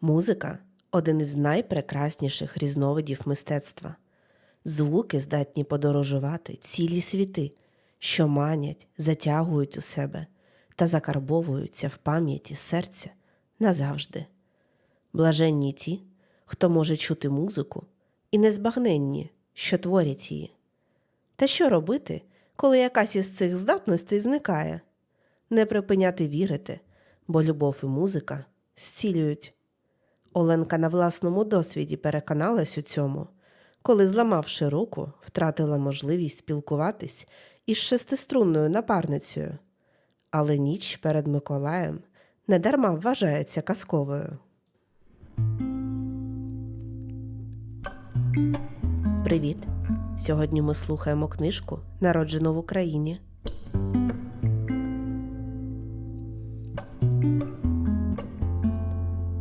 Музика один із найпрекрасніших різновидів мистецтва. Звуки здатні подорожувати цілі світи, що манять, затягують у себе та закарбовуються в пам'яті серця назавжди. Блаженні ті, хто може чути музику, і незбагненні, що творять її. Та що робити, коли якась із цих здатностей зникає? Не припиняти вірити, бо любов і музика зцілюють. Оленка на власному досвіді переконалась у цьому, коли, зламавши руку, втратила можливість спілкуватись із шестиструнною напарницею. Але ніч перед Миколаєм недарма вважається казковою. Привіт! Сьогодні ми слухаємо книжку Народжено в Україні.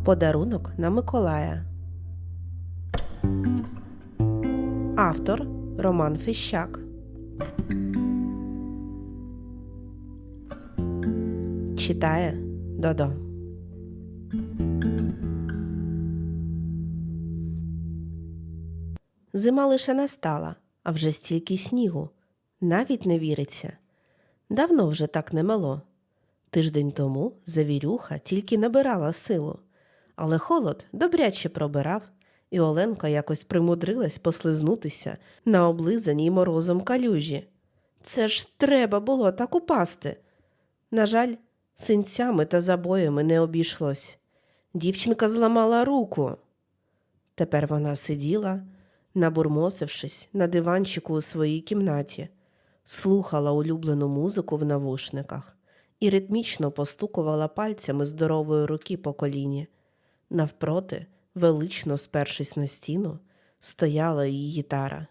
Подарунок на Миколая. Автор Роман Фіщак. Читає Додо. Зима лише настала, а вже стільки снігу. Навіть не віриться. Давно вже так не мало. Тиждень тому завірюха тільки набирала силу, але холод добряче пробирав, і Оленка якось примудрилась послизнутися на облизаній морозом калюжі. Це ж треба було так упасти. На жаль, синцями та забоями не обійшлось. Дівчинка зламала руку. Тепер вона сиділа, набурмосившись на диванчику у своїй кімнаті, слухала улюблену музику в навушниках і ритмічно постукувала пальцями здорової руки по коліні. Навпроти, велично спершись на стіну, стояла її гітара.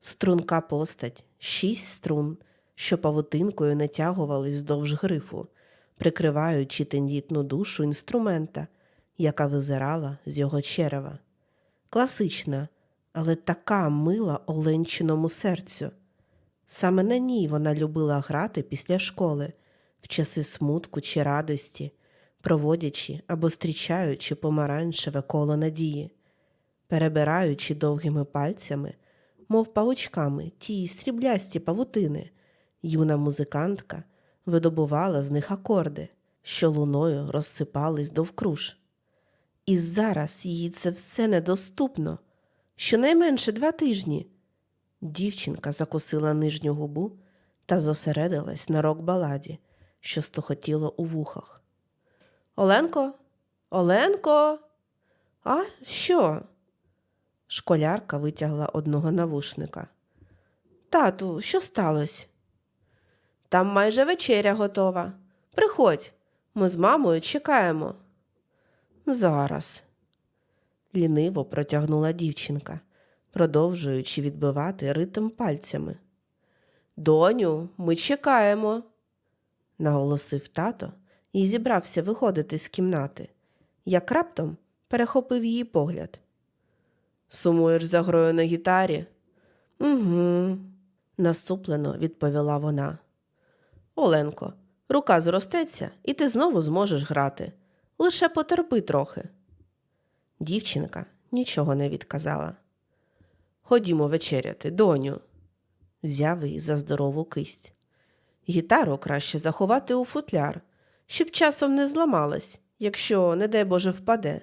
Струнка постать, шість струн, що павутинкою натягувались вздовж грифу, прикриваючи тендітну душу інструмента, яка визирала з його черева. Класична, але така мила Оленчиному серцю. Саме на ній вона любила грати після школи, в часи смутку чи радості, проводячи або зустрічаючи помаранчеве коло надії, перебираючи довгими пальцями, мов павучками, ті сріблясті павутини, юна музикантка видобувала з них акорди, що луною розсипались довкруж. І зараз їй це все недоступно. Щонайменше два тижні. Дівчинка закусила нижню губу та зосередилась на рок-баладі, що стохотіло у вухах. Оленко, Оленко, а що? Школярка витягла одного навушника. Тату, що сталося? Там майже вечеря готова. Приходь, ми з мамою чекаємо. Зараз. Ліниво протягнула дівчинка, продовжуючи відбивати ритм пальцями. Доню, ми чекаємо, наголосив тато і зібрався виходити з кімнати, як раптом перехопив її погляд. Сумуєш за грою на гітарі? Угу, насуплено відповіла вона. Оленко, рука зростеться, і ти знову зможеш грати. Лише потерпи трохи. Дівчинка нічого не відказала. Ходімо вечеряти, доню, взяв її за здорову кисть. Гітару краще заховати у футляр, щоб часом не зламалась, якщо, не дай Боже, впаде,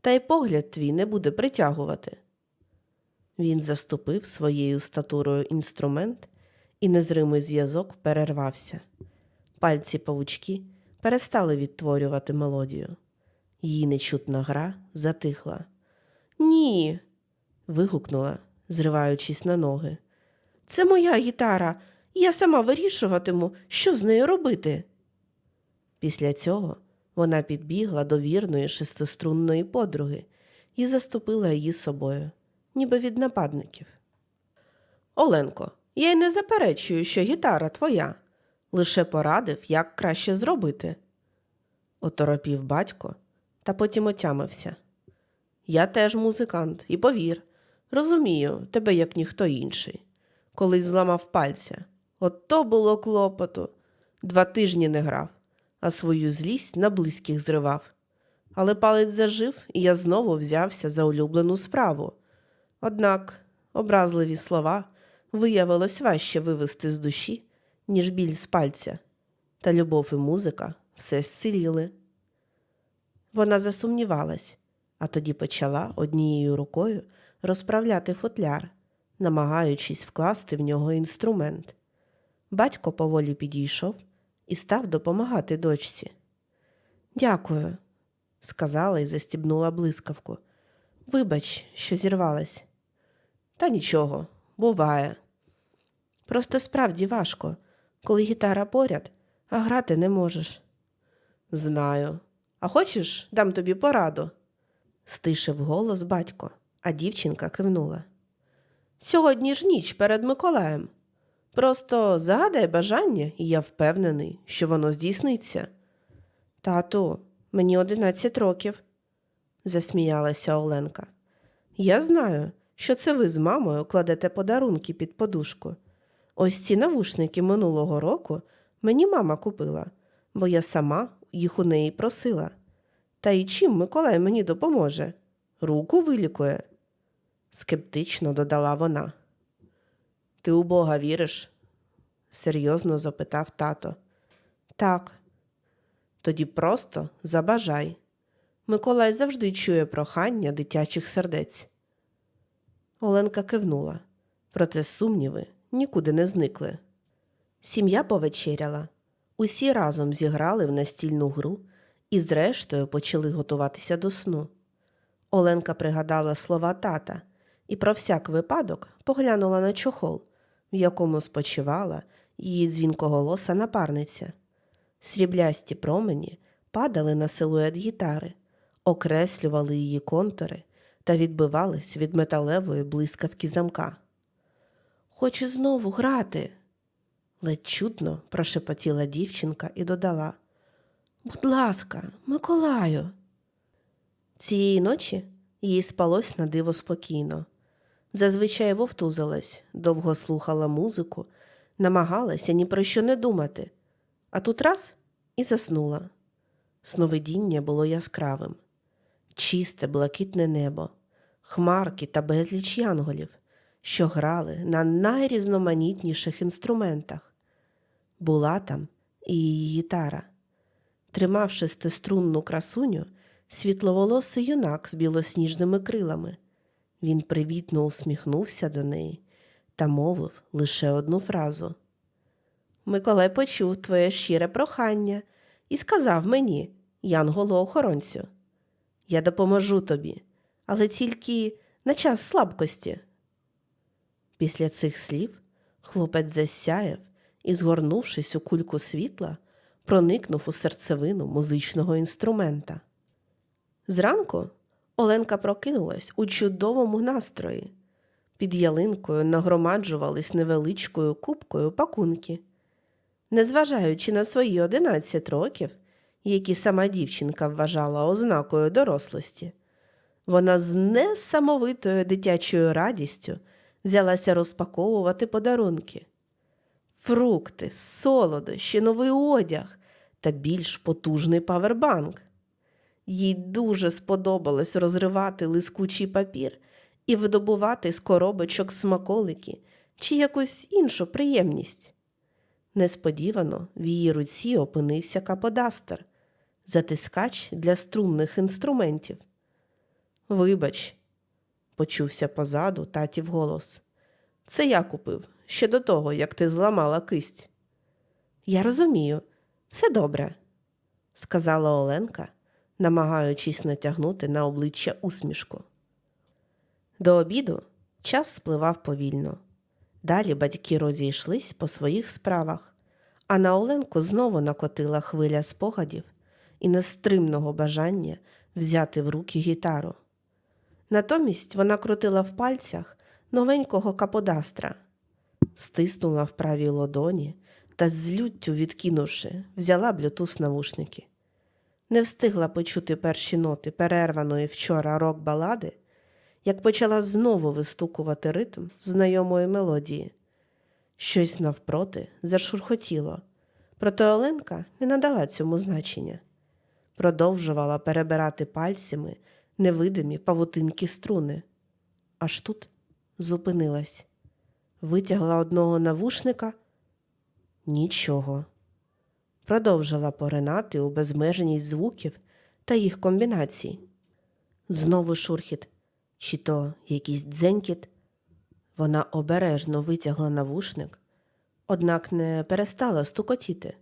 та й погляд твій не буде притягувати. Він заступив своєю статурою інструмент, і незримий зв'язок перервався. Пальці павучки перестали відтворювати мелодію. Її нечутна гра затихла. Ні. вигукнула, зриваючись на ноги. Це моя гітара, я сама вирішуватиму, що з нею робити. Після цього вона підбігла до вірної шестиструнної подруги і заступила її собою, ніби від нападників. Оленко, я й не заперечую, що гітара твоя, лише порадив, як краще зробити. Оторопів батько та потім отямився. Я теж музикант, і повір, розумію тебе, як ніхто інший. Колись зламав пальця. От то було клопоту. Два тижні не грав, а свою злість на близьких зривав. Але палець зажив, і я знову взявся за улюблену справу. Однак образливі слова виявилось важче вивести з душі, ніж біль з пальця, та любов і музика все зціліли. Вона засумнівалась, а тоді почала однією рукою розправляти футляр, намагаючись вкласти в нього інструмент. Батько поволі підійшов і став допомагати дочці. Дякую, сказала і застібнула блискавку. Вибач, що зірвалась. Та нічого, буває. Просто справді важко, коли гітара поряд, а грати не можеш. Знаю. А хочеш, дам тобі пораду? стишив голос батько, а дівчинка кивнула. Сьогодні ж ніч перед Миколаєм. Просто загадай бажання, і я впевнений, що воно здійсниться. Тату, мені одинадцять років, засміялася Оленка. Я знаю, що це ви з мамою кладете подарунки під подушку. Ось ці навушники минулого року мені мама купила, бо я сама їх у неї просила. Та й чим Миколай мені допоможе? Руку вилікує, скептично додала вона. Ти у Бога віриш? серйозно запитав тато. Так. Тоді просто забажай. Миколай завжди чує прохання дитячих сердець. Оленка кивнула, проте сумніви нікуди не зникли. Сім'я повечеряла. Усі разом зіграли в настільну гру і, зрештою, почали готуватися до сну. Оленка пригадала слова тата і про всяк випадок поглянула на чохол, в якому спочивала її дзвінкоголоса напарниця. Сріблясті промені падали на силует гітари, окреслювали її контури та відбивались від металевої блискавки замка. Хочу знову грати, ледь чутно прошепотіла дівчинка і додала. Будь ласка, Миколаю. Цієї ночі їй спалось на диво спокійно. Зазвичай вовтузилась, довго слухала музику, намагалася ні про що не думати, а тут раз і заснула. Сновидіння було яскравим, чисте блакитне небо, хмарки та безліч янголів, що грали на найрізноманітніших інструментах. Була там і її гітара. Тримав шестиструнну красуню, світловолосий юнак з білосніжними крилами. Він привітно усміхнувся до неї та мовив лише одну фразу. Миколай почув твоє щире прохання і сказав мені, янголу-охоронцю, я допоможу тобі, але тільки на час слабкості. Після цих слів хлопець засяяв і, згорнувшись у кульку світла, проникнув у серцевину музичного інструмента. Зранку Оленка прокинулась у чудовому настрої. Під ялинкою нагромаджувались невеличкою кубкою пакунки. Незважаючи на свої одинадцять років, які сама дівчинка вважала ознакою дорослості, вона з несамовитою дитячою радістю взялася розпаковувати подарунки. Фрукти, солодощі, новий одяг та більш потужний павербанк. Їй дуже сподобалось розривати лискучий папір і видобувати з коробочок смаколики чи якусь іншу приємність. Несподівано в її руці опинився каподастер, затискач для струнних інструментів. Вибач, почувся позаду татів голос. Це я купив ще до того, як ти зламала кисть. Я розумію, все добре, сказала Оленка, намагаючись натягнути на обличчя усмішку. До обіду час спливав повільно. Далі батьки розійшлись по своїх справах, а на Оленку знову накотила хвиля спогадів і нестримного бажання взяти в руки гітару. Натомість вона крутила в пальцях новенького каподастра, стиснула в правій лодоні та з люттю відкинувши, взяла блютуз навушники. Не встигла почути перші ноти перерваної вчора рок-балади, як почала знову вистукувати ритм знайомої мелодії. Щось навпроти зашурхотіло, проте Оленка не надала цьому значення. продовжувала перебирати пальцями невидимі павутинки струни. Аж тут зупинилась, витягла одного навушника. Нічого. Продовжила поринати у безмежність звуків та їх комбінацій. Знову шурхіт, чи то якийсь дзенькіт. Вона обережно витягла навушник, однак не перестала стукотіти.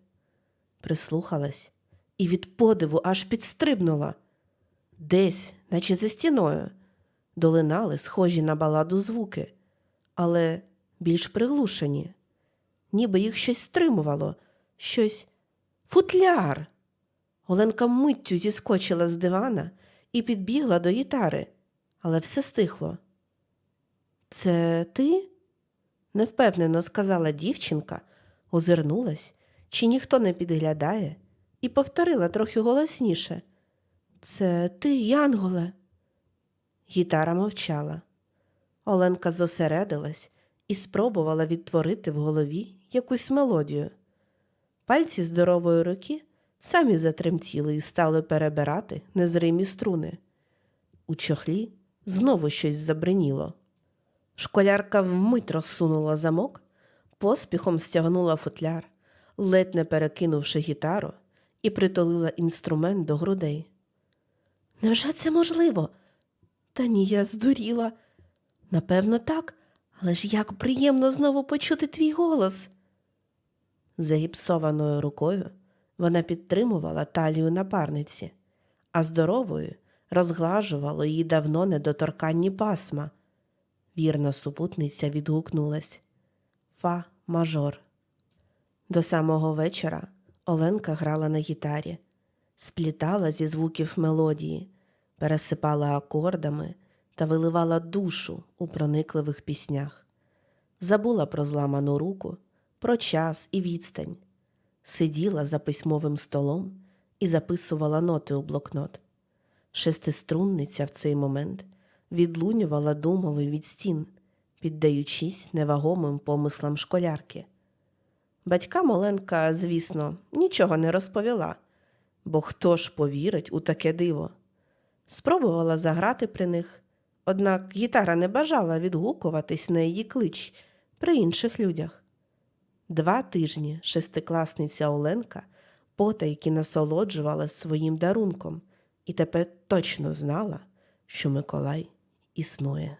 Прислухалась і від подиву аж підстрибнула. Десь, наче за стіною, долинали схожі на баладу звуки, але більш приглушені, ніби їх щось стримувало, щось футляр. Оленка миттю зіскочила з дивана і підбігла до гітари, але все стихло. Це ти? невпевнено сказала дівчинка, озирнулась, чи ніхто не підглядає, і повторила трохи голосніше. Це ти, Янголе? Гітара мовчала. Оленка зосередилась і спробувала відтворити в голові якусь мелодію. Пальці здорової руки самі затремтіли і стали перебирати незримі струни. У чохлі знову щось забриніло. Школярка вмить розсунула замок, поспіхом стягнула футляр, ледь не перекинувши гітару, і притулила інструмент до грудей. Невже це можливо? Та ні, я здуріла. Напевно, так, але ж як приємно знову почути твій голос. Загіпсованою рукою вона підтримувала талію напарниці, а здоровою розглажувала її давно недоторканні пасма. Вірна супутниця відгукнулась Фа мажор. До самого вечора Оленка грала на гітарі, сплітала зі звуків мелодії, пересипала акордами та виливала душу у проникливих піснях. Забула про зламану руку, про час і відстань, сиділа за письмовим столом і записувала ноти у блокнот. Шестиструнниця в цей момент відлунювала думови від стін, піддаючись невагомим помислам школярки. Батькам Оленка, звісно, нічого не розповіла, бо хто ж повірить у таке диво. Спробувала заграти при них, однак гітара не бажала відгукуватись на її клич при інших людях. Два тижні шестикласниця Оленка потайки насолоджувалась своїм дарунком і тепер точно знала, що Миколай існує.